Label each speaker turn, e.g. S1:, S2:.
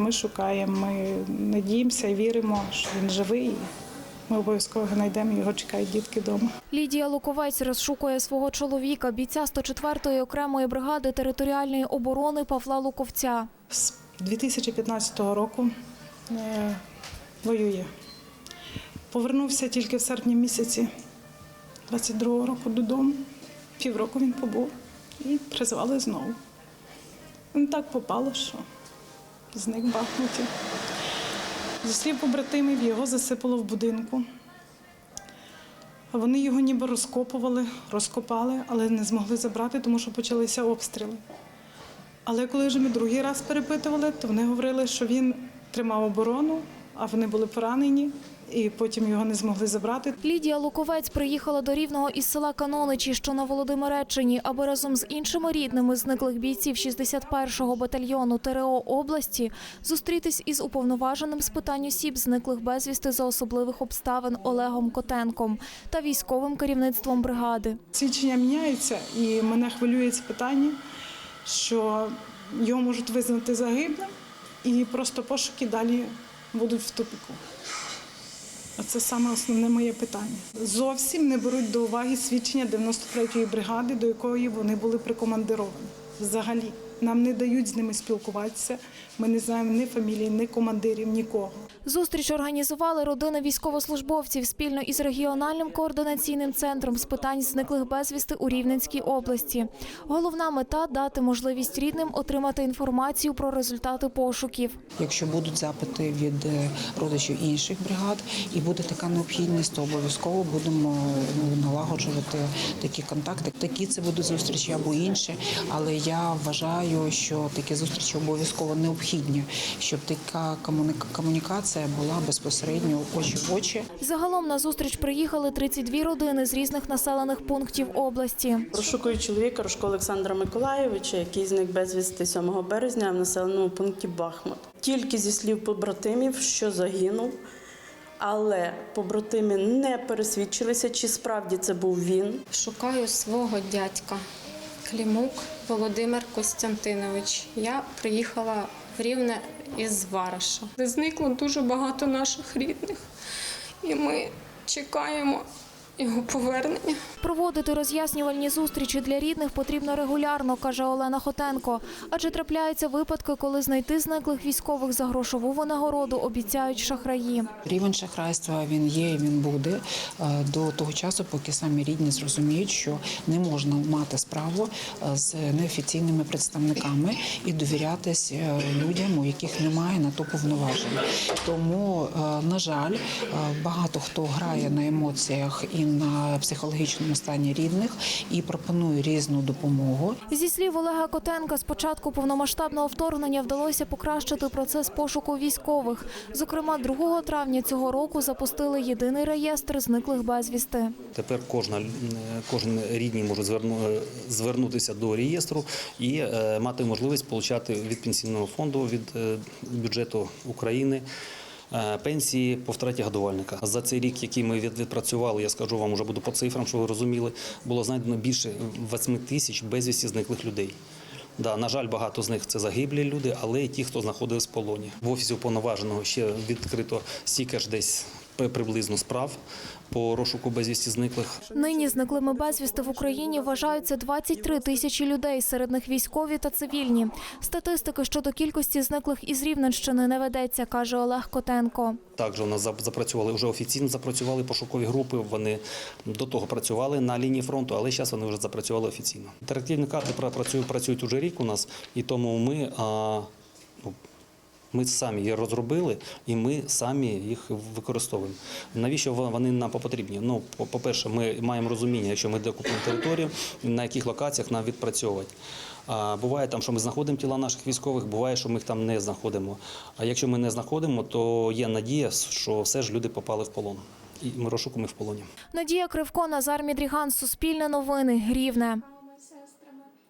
S1: Ми шукаємо, ми надіємося і віримо, що він живий. Ми обов'язково знайдемо, його чекають дітки вдома.
S2: Лідія Луковець розшукує свого чоловіка, бійця 104-ї окремої бригади територіальної оборони Павла Луковця.
S1: З 2015 року е, воює. Повернувся тільки в серпні місяці 22-го року додому. Півроку він побув і призвали знову. Ну, Так попало, що зник в Бахмуті. Зі побратимів його засипало в будинку. Вони його ніби розкопували, розкопали, але не змогли забрати, тому що почалися обстріли. Але коли вже ми другий раз перепитували, то вони говорили, що він тримав оборону, а вони були поранені, і потім його не змогли забрати.
S2: Лідія Луковець приїхала до Рівного із села Каноничі, що на Володимиреччині, аби разом з іншими рідними зниклих бійців 61-го батальйону ТРО області зустрітись із уповноваженим з питань осіб, зниклих безвісти за особливих обставин Олегом Котенком та військовим керівництвом бригади.
S1: Свідчення міняються, і мене хвилює це питання, що його можуть визнати загиблим, і просто пошуки далі будуть в тупіку. Це саме основне моє питання. Зовсім не беруть до уваги свідчення 93-ї бригади, до якої вони були прикомандировані. Взагалі, нам не дають з ними спілкуватися. Ми не знаємо ні фамілії, ні командирів, нікого.
S2: Зустріч організували родини військовослужбовців спільно із регіональним координаційним центром з питань зниклих безвісти у Рівненській області. Головна мета дати можливість рідним отримати інформацію про результати пошуків.
S3: Якщо будуть запити від е, родичів інших бригад і буде така необхідність, то обов'язково будемо ну, налагоджувати такі контакти. Такі це будуть зустрічі або інші. Але я вважаю, що такі зустрічі обов'язково необхідні, щоб така комуніка- комунікація була безпосередньо очі в очі.
S2: Загалом на зустріч приїхали 32 родини з різних населених пунктів області.
S4: Розшукую чоловіка Рожко Олександра Миколаєвича, який зник безвісти 7 березня в населеному пункті Бахмут. Тільки зі слів побратимів, що загинув, але побратими не пересвідчилися, чи справді це був він.
S5: Шукаю свого дядька Клімук Володимир Костянтинович. Я приїхала Рівне із Вараша. Зникло дуже багато наших рідних, і ми чекаємо його повернення.
S2: Проводити роз'яснювальні зустрічі для рідних потрібно регулярно, каже Олена Хотенко. Адже трапляються випадки, коли знайти зниклих військових за грошову винагороду обіцяють шахраї.
S3: Рівень шахрайства він є і він буде е, до того часу, поки самі рідні зрозуміють, що не можна мати справу е, з неофіційними представниками і довірятись е, людям, у яких немає на то повноважень. Тому, на жаль, багато хто грає на емоціях і на психологічному стані рідних і пропонує різну допомогу.
S2: Зі слів Олега Котенка, з початку повномасштабного вторгнення вдалося покращити процес пошуку військових. Зокрема, 2 травня цього року запустили єдиний реєстр зниклих безвісти.
S6: Тепер кожна, кожен рідний може зверну- звернутися до реєстру і е, мати можливість отримати від пенсійного фонду, від е, бюджету України. Е, Пенсії по втраті годувальника за цей рік, який ми від- відпрацювали, я скажу вам, вже буду по цифрам, щоб ви розуміли, було знайдено більше 8 тисяч безвісті зниклих людей. Да, на жаль, багато з них це загиблі люди, але й ті, хто знаходився в полоні. В офісі уповноваженого ще відкрито стільки десь приблизно справ по розшуку безвісті зниклих.
S2: Нині зниклими безвісти в Україні вважаються 23 тисячі людей, серед них військові та цивільні. Статистики щодо кількості зниклих із Рівненщини не ведеться, каже Олег Котенко.
S6: Також у нас запрацювали вже офіційно запрацювали пошукові групи. Вони до того працювали на лінії фронту, але зараз вони вже запрацювали офіційно. Інтерактивні карти пра- працюють, працюють уже рік у нас, і тому ми. А, ну, ми самі їх розробили і ми самі їх використовуємо. Навіщо вони нам потрібні? Ну, по- по-перше, ми маємо розуміння, якщо ми декупуємо територію, на яких локаціях нам відпрацьовувати. Буває там, що ми знаходимо тіла наших військових, буває, що ми їх там не знаходимо. А якщо ми не знаходимо, то є надія, що все ж люди попали в полон. І ми розшукуємо в полоні.
S2: Надія Кривко, Назар Мідріган, Суспільне новини, Рівне.